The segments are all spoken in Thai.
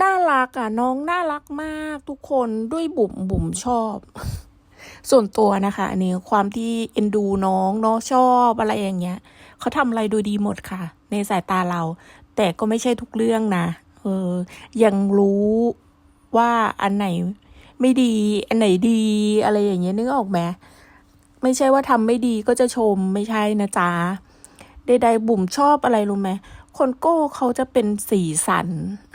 น่ารักอะน้องน่ารักมากทุกคนด้วยบุ๋มบุ๋มชอบ ส่วนตัวนะคะอันนี้ความที่เอ็นดูน้องเนาะชอบอะไรอย่างเงี้ยเขาทำอะไรดยดีหมดค่ะ ในสายตาเรา แต่ก็ไม่ใช่ทุกเรื่องนะเออ ยังรู้ว่าอันไหนไม่ดี อันไหนดีอะไรอย่างเงี้ยนึกออกไหมไม่ใช่ว่าทำไม่ดีก็จะชมไม่ใช่นะจ๊ะใดๆบุ๋มชอบอะไรรู้ไหม คนโก้เขาจะเป็นสีสัน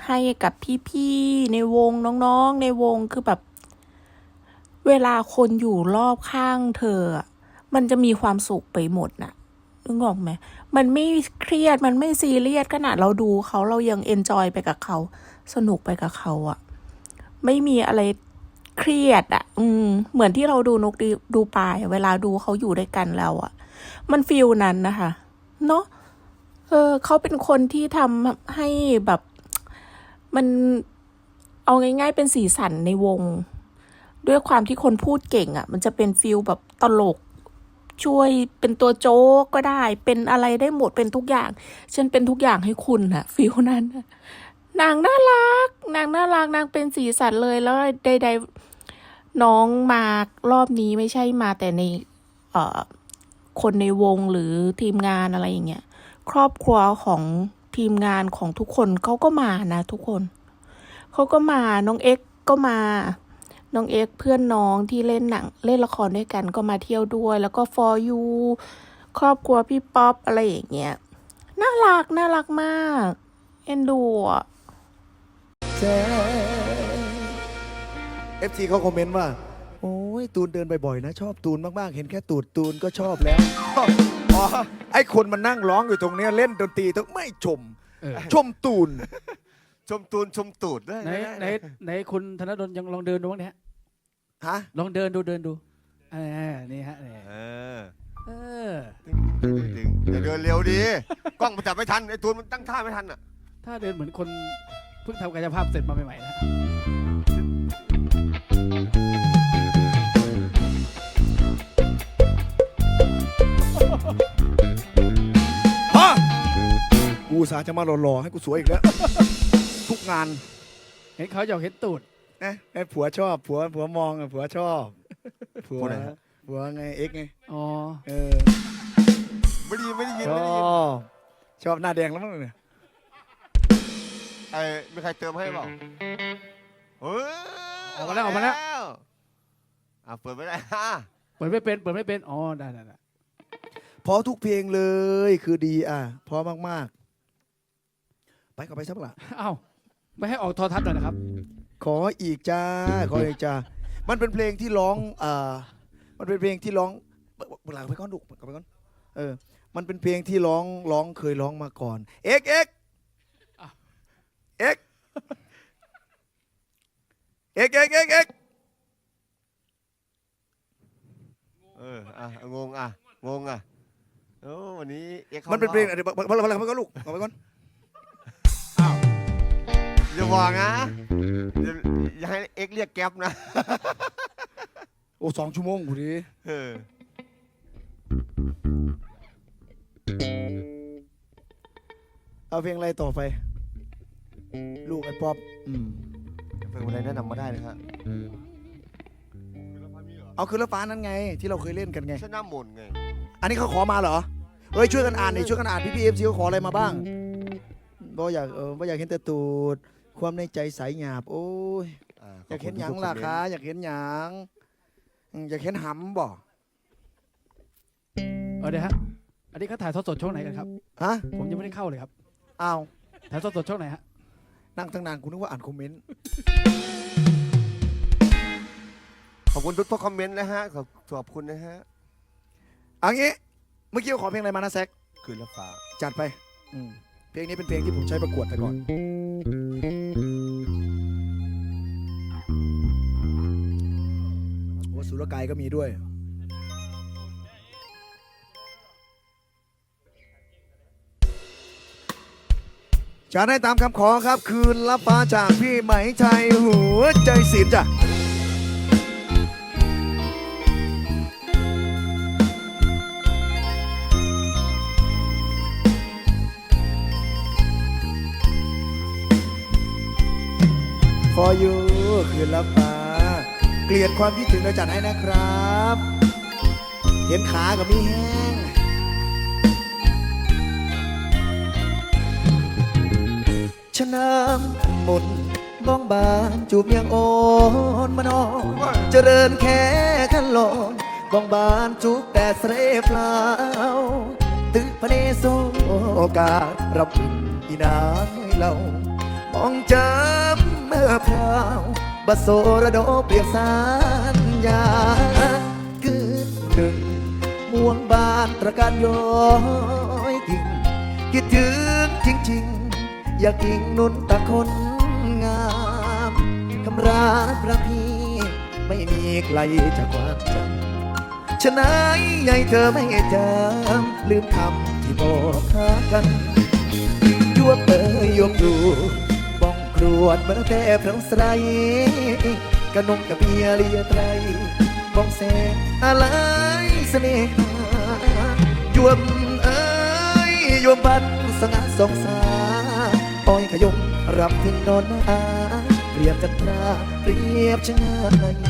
ให้กับพี่ๆในวงน้องๆ ในวงคือแบบ เวลาคนอยู่รอบข้างเธอ มันจะมีความสุขไปหมดน่ะนึกออกไหมมันไม่เครียดมันไม่ซีเรียสขนาดเราดูเขาเรายังเอนจอยไปกับเขา สนุกไปกับเขาอะไม่มีอะไรเครียดอะอืม เหมือนที่เราดูนกดีดูปลาย เวลาดูเขาอยู่ด้วยกันแล้วอะมันฟีลนั้นนะคะ เนาะ เออเขาเป็นคนที่ทำให้แบบมันเอาง่าย ๆ เป็นสีสันในวง ด้วยความที่คนพูดเก่งอะ่ะ มันจะเป็นฟิลแบบตลกช่วยเป็นตัวโจ๊กก็ได้ เป็นอะไรได้หมดเป็นทุกอย่าง ฉันเป็นทุกอย่างให้คุณอะฟิลนั้นนางน่ารัก นางน่ารักนางเป็นสีสันเลยแล้วใดๆน้องมารอบนี้ไม่ใช่มาแต่ในเอ่อคนในวงหรือทีมงานอะไรอย่างเงี้ย ครอบครัวของทีมงานของทุกคนเขาก็มานะทุกคน เขาก็มาน้องเอ็กก็มา น้องเอ็กเพื่อนน้องที่เล่นหนังเล่นละครด้วยกันก็มาเที่ยวด้วย แล้วก็ for you ครอบครัวพี่ป๊อปอะไรอย่างเงี้ยน่ารักน่ารักมาก เอ็นดูอะเอฟซีเขาคอมเมนต์ว่า โอ้ยตูนเดินบ่อยๆนะ ชอบตูนมากๆ เห็นแค่ตูดตูนก็ชอบแล้ว อ๋อไอ้คนมันนั่งร้องอยู่ตรงเนี้ยเล่นดนตรีต้องไม่ชม เออชมตูน ชมตูนชมตูดด้วยไหนไหนไหนคุณธนดลยังลองเดินดูบ้างเนี่ยฮะลองเดินดูเดินดูเออนี่ฮะนี่เออเออดึงอย่าเดินเร็วดี กล้องมันจับไม่ทันไอ้ตูนมันตั้งท่าไม่ทันอะถ้าเดินเหมือนคนเพิ่งทำกายภาพเสร็จมาใหม่ๆนะ สาห์จะมาหล่อๆให้กูสวยอีกแล้ว ทุกงานเห็นเขาอยากเห็นตูด นะไอ้ผัวชอบผัวผัวมองอะผัวชอบผัวผัวไหนฮะ ผัวไงเอ็กไงอ๋อ เออไม่ได้ยินไม่ได้ยินชไม่ได้อยินบชอบหน้าแดงแล้วมั้งเนี่ยไอ้มีใครเติมให้เปล่าเฮ้ยออกมาแล้วออกมาแล้ว อะเปิดไม่ได้ฮะเปิดไม่เป็น เปิดไม่เป็น อ๋อ ได้ได้ได้เพราะทุกเพลงเลยคือดีอะเพราะมากๆ ไปก็ไปสักละเอ้าไม่ให้ออกโทอทัศน์หน่อยนะครับ ขออีกจ้า ขออีกจ้า มันเป็นเพลงที่ร้องอ่ามันเป็นเพลงที่ร้องเวลาไปก่อนดุกลับไปก่อน เออ มันเป็นเพลงที่ร้องร้องเคยร้องมาก่อน เอ็กเอ็กอะเอ็กเอ็กเอ็กเอ็กเอ็กเอออะงงอะงงอะโอ้วันนี้เอ็กซ์มันเป็นเพลงอะไรพอแล้วพอแล้วพอแล้วพอแล้วลูกเอาไปก่อนอ้าวอย่า บอกนะอย่าอย่าให้เอ็กซ์เรียกแก๊ปนะโอ้สองชั่วโมงกูดิเออเอาเพลงอะไรต่อไป ลูกไอ้ป๊อปอืมเพลงอะไรแนะนำมาได้นะฮะเอาคือละฟ้านั้นไง ที่เราเคยเล่นกันไง ชนะมนต์ไง อันนี้เขาขอมาเหรอเฮ้ยช่วยกันอ่านหน่อยช่วยกันอ่านพี่พีเอฟซีเขาขออะไรมาบ้างบ่อยากเออบ่อยากเห็นแต่ตูด ความในใจใสหยาบ โอ้ยอ่าอยากเห็นขหบยังคุณล่ะทุกคะเมนต์อยากเห็นหยังอืมอยากเห็นหำบ่เออเดี๋ยวฮะ อันนี้เขาถ่ายทอดสดช่องไหนกันครับ ฮะผมยังไม่ได้เข้าเลยครับ อ้าวถ่ายทอดสดช่องไหนฮะ นั่งตั้งนานกูนึกว่าอ่านคอมเมนต์ ขอบคุณทุกทุกคอมเมนต์นะฮะ ขอบขอบคุณนะฮะ เอันนี้ เมื่อกี้เขาขอเพลงอะไรมานะแซกคืนละฟ้า จัดไปอืมเพลงนี้เป็นเพลงที่ผมใช้ประกวดแต่ก่อน โอ้สุรกายก็มีด้วย จะได้ตามคำขอครับ คืนละฟ้าจากพี่ไหมไทยหัวใจสิบจ้ะ for you คืนรับฟ้าเกลียดความคิดถึงเราจัดให้นะครับ เห็นขากับมีแห้งชน้ำมนบ้องบานจูบยังอ่อนมานอนเจริญแค่ขันลอนบ้องบานจูบแต่เสรพลาตึกพระเนโซโอกาสรับอีนานให้เรา มองจำ เมื่อพราวบโสระโดเปรียบสารยาคือหนึ่งม่วงบานตระการย้อยกิ่งคิดถึงจริงๆ อยากกิงนุนตะคนงามคำราพระพี่ไม่มีใครจะความจำฉะนั้นใหญ่เธอไม่จำลืมคำที่บอกหากันยวเอ่ยยวบดูบ้อง ครวดเมื่อแต่พระสไรกระนงกับเบียเรียไตรบ้องแสงอะไรเสน่หายวมเอ้ยยวมบันสง่าสงสาอ้อยขยมรับทิ้งนอนนาเปรียบจันทราเปรียบชะงาย